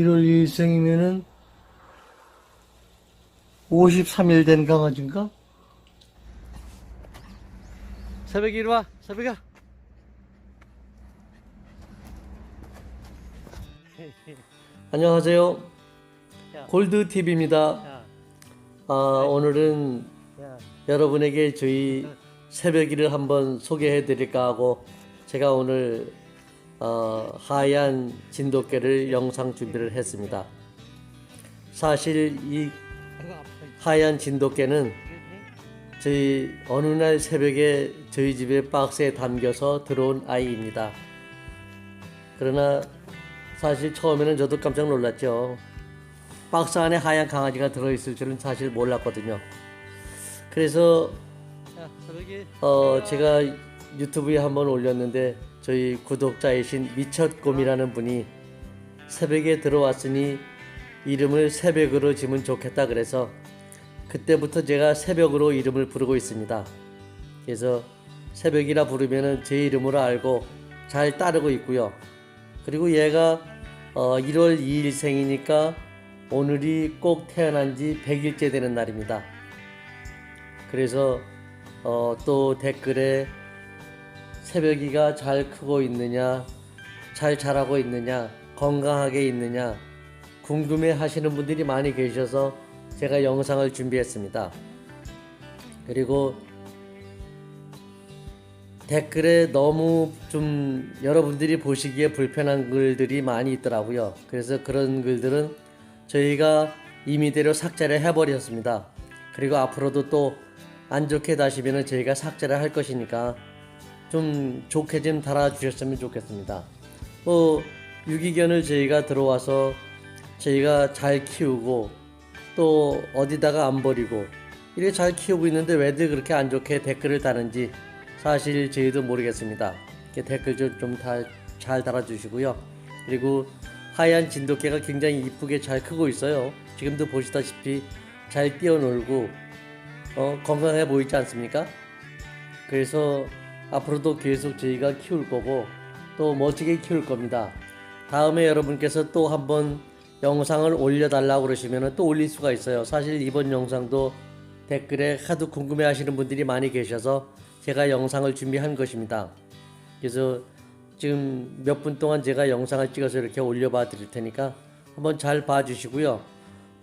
1월 2일생이면은 53일 된 강아지인가? 새벽에 이리 와, 새벽아. 안녕하세요. 골드 TV입니다. 아, 오늘은 여러분에게 저희 새벽일을 한번 소개해 드릴까 하고 제가 오늘 어, 하얀 진돗개를 영상 준비를 했습니다. 사실 이 하얀 진돗개는 저희 어느 날 새벽에 저희 집에 박스에 담겨서 들어온 아이입니다. 그러나 사실 처음에는 저도 깜짝 놀랐죠. 박스 안에 하얀 강아지가 들어있을 줄은 사실 몰랐거든요. 그래서 어 제가 유튜브에 한번 올렸는데 저희 구독자이신 미쳤곰이라는 분이 새벽에 들어왔으니 이름을 새벽으로 지면 좋겠다 그래서 그때부터 제가 새벽으로 이름을 부르고 있습니다. 그래서 새벽이라 부르면은 제 이름으로 알고 잘 따르고 있고요. 그리고 얘가 어 1월 2일 생이니까 오늘이 꼭 태어난 지 100일째 되는 날입니다. 그래서 어, 또 댓글에 새벽이가 잘 크고 있느냐, 잘 자라고 있느냐, 건강하게 있느냐 궁금해 하시는 분들이 많이 계셔서 제가 영상을 준비했습니다. 그리고 댓글에 너무 좀 여러분들이 보시기에 불편한 글들이 많이 있더라고요. 그래서 그런 글들은 저희가 임의대로 삭제를 해버렸습니다. 그리고 앞으로도 또 안 좋게 다시면은 저희가 삭제를 할 것이니까 좀 좋게 좀 달아주셨으면 좋겠습니다. 뭐 유기견을 저희가 들어와서 저희가 잘 키우고 또 어디다가 안 버리고 이렇게 잘 키우고 있는데 왜들 그렇게 안 좋게 댓글을 다는지 사실 저희도 모르겠습니다. 댓글 좀잘 달아주시고요. 그리고 하얀 진돗개가 굉장히 이쁘게 잘 크고 있어요. 지금도 보시다시피 잘 뛰어놀고 어, 건강해 보이지 않습니까? 그래서 앞으로도 계속 저희가 키울 거고 또 멋지게 키울 겁니다. 다음에 여러분께서 또 한번 영상을 올려달라고 그러시면 또 올릴 수가 있어요. 사실 이번 영상도 댓글에 하도 궁금해 하시는 분들이 많이 계셔서 제가 영상을 준비한 것입니다. 그래서 지금 몇 분 동안 제가 영상을 찍어서 이렇게 올려봐 드릴 테니까 한번 잘 봐주시고요.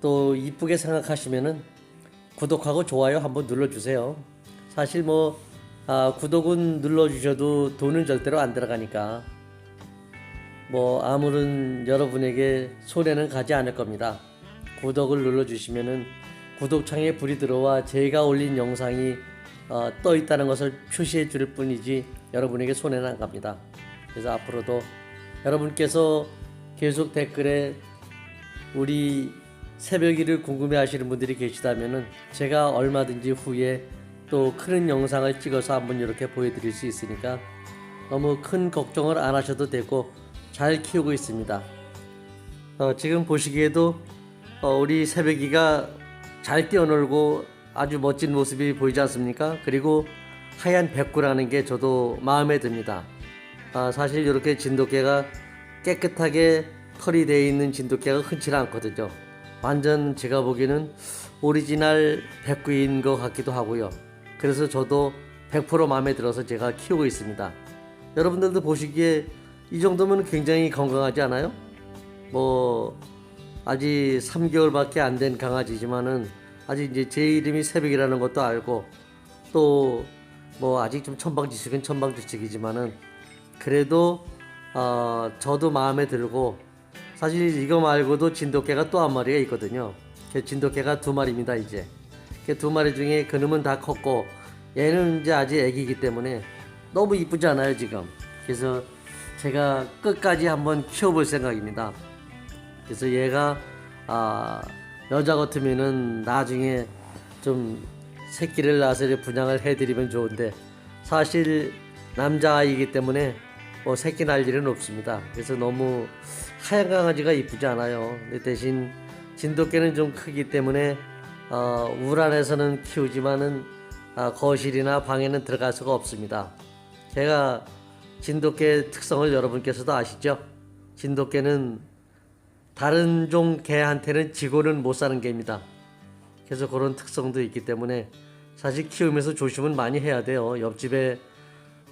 또 이쁘게 생각하시면은 구독하고 좋아요 한번 눌러주세요. 사실 뭐 아, 구독은 눌러주셔도 돈은 절대로 안 들어가니까 뭐 아무런 여러분에게 손해는 가지 않을 겁니다. 구독을 눌러주시면은 구독창에 불이 들어와 제가 올린 영상이 어, 떠 있다는 것을 표시해 줄 뿐이지 여러분에게 손해는 안 갑니다. 그래서 앞으로도 여러분께서 계속 댓글에 우리 새벽일을 궁금해 하시는 분들이 계시다면은 제가 얼마든지 후에 또 큰 영상을 찍어서 한번 이렇게 보여드릴 수 있으니까 너무 큰 걱정을 안 하셔도 되고 잘 키우고 있습니다. 어, 지금 보시기에도 어, 우리 새벽이가 잘 뛰어놀고 아주 멋진 모습이 보이지 않습니까? 그리고 하얀 백구라는 게 저도 마음에 듭니다. 아, 사실 이렇게 진돗개가 깨끗하게 털이 되어 있는 진돗개가 흔치 않거든요. 완전 제가 보기에는 오리지널 백구인 것 같기도 하고요. 그래서 저도 100% 마음에 들어서 제가 키우고 있습니다. 여러분들도 보시기에 이 정도면 굉장히 건강하지 않아요? 뭐 아직 3개월밖에 안 된 강아지지만은 아직 이제 제 이름이 새벽이라는 것도 알고 또 뭐 아직 좀 천방지축은 천방지축이지만은 그래도 어 저도 마음에 들고 사실 이거 말고도 진돗개가 또 한 마리가 있거든요. 그 진돗개가 두 마리입니다 이제. 그 두 마리 중에 그놈은 다 컸고 얘는 이제 아직 애기이기 때문에 너무 이쁘지 않아요 지금. 그래서 제가 끝까지 한번 키워볼 생각입니다. 그래서 얘가 아 여자 같으면은 나중에 좀 새끼를 낳아서 분양을 해드리면 좋은데 사실 남자아이기 때문에 뭐 새끼 낳을 일은 없습니다. 그래서 너무 하얀 강아지가 이쁘지 않아요. 대신 진돗개는 좀 크기 때문에 어, 울 안에서는 키우지만은 아, 거실이나 방에는 들어갈 수가 없습니다. 제가 진돗개 특성을 여러분께서도 아시죠? 진돗개는 다른 종 개한테는 지고는 못 사는 개입니다. 그래서 그런 특성도 있기 때문에 사실 키우면서 조심은 많이 해야 돼요. 옆집에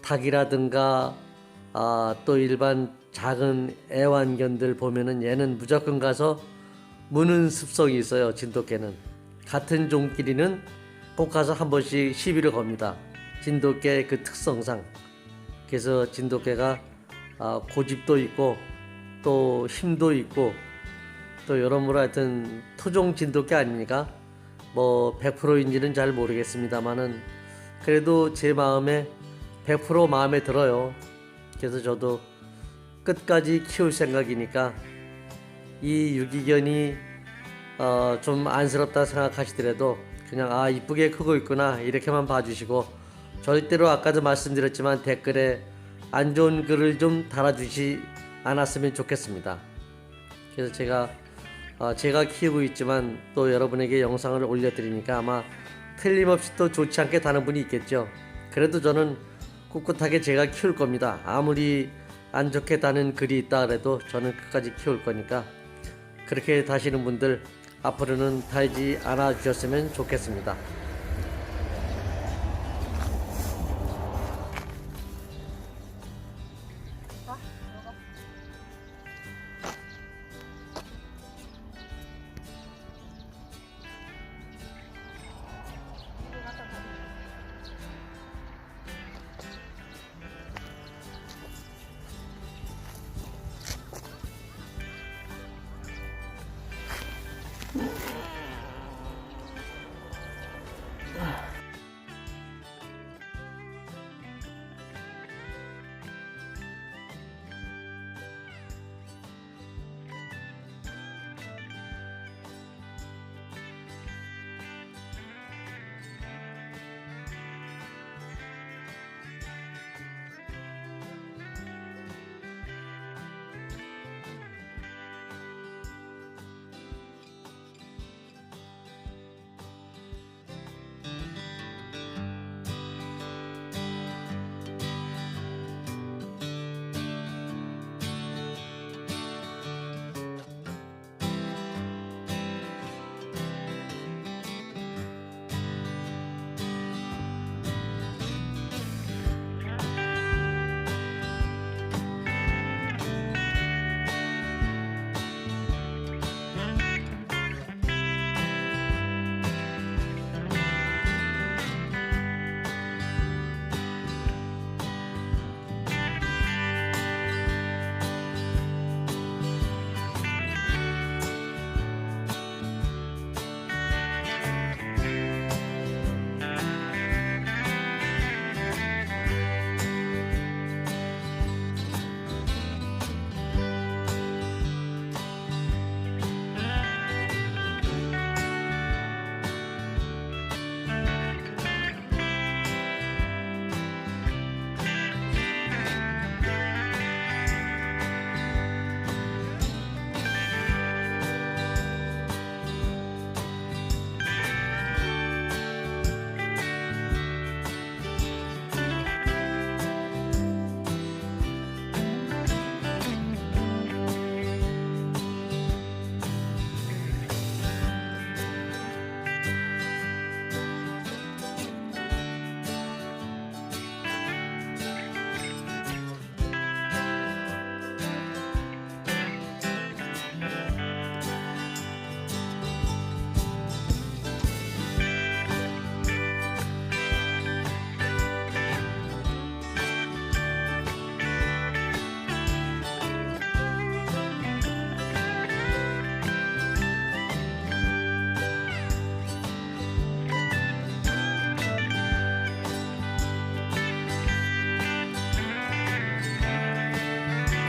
닭이라든가 아, 또 일반 작은 애완견들 보면은 얘는 무조건 가서 무는 습성이 있어요. 진돗개는 같은 종끼리는 꼭 가서 한 번씩 시비를 겁니다. 진돗개 그 특성상 그래서 진돗개가 아, 고집도 있고 또 힘도 있고 또 여러모로 하여튼 토종 진돗개 아닙니까? 뭐 100%인지는 잘 모르겠습니다만은 그래도 제 마음에 100% 마음에 들어요. 그래서 저도 끝까지 키울 생각이니까 이 유기견이 어, 좀 안쓰럽다 생각하시더라도 그냥 아 이쁘게 크고 있구나 이렇게만 봐주시고 절대로 아까도 말씀드렸지만 댓글에 안 좋은 글을 좀 달아주시 않았으면 좋겠습니다. 그래서 제가 어, 제가 키우고 있지만 또 여러분에게 영상을 올려드리니까 아마 틀림없이 또 좋지 않게 다는 분이 있겠죠. 그래도 저는 꿋꿋하게 제가 키울 겁니다. 아무리 안 좋게 다는 글이 있다 그래도 저는 끝까지 키울 거니까 그렇게 다시는 분들 앞으로는 달지 않아 주셨으면 좋겠습니다.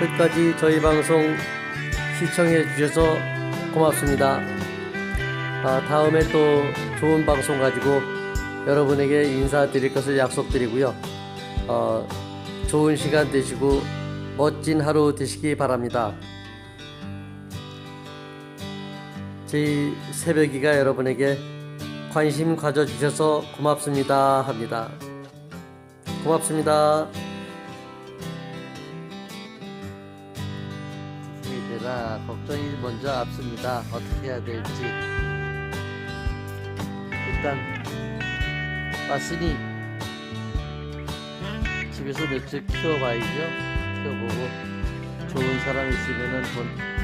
끝까지 저희 방송 시청해 주셔서 고맙습니다. 아, 다음에 또 좋은 방송 가지고 여러분에게 인사드릴 것을 약속드리고요. 어, 좋은 시간 되시고 멋진 하루 되시기 바랍니다. 저희 새벽이가 여러분에게 관심 가져주셔서 고맙습니다 합니다. 고맙습니다. 거기 걱정이 먼저 앞섭니다. 어떻게 해야 될지. 일단 왔으니 집에서 며칠 키워봐야죠. 키워보고 좋은 사람 있으면은 돈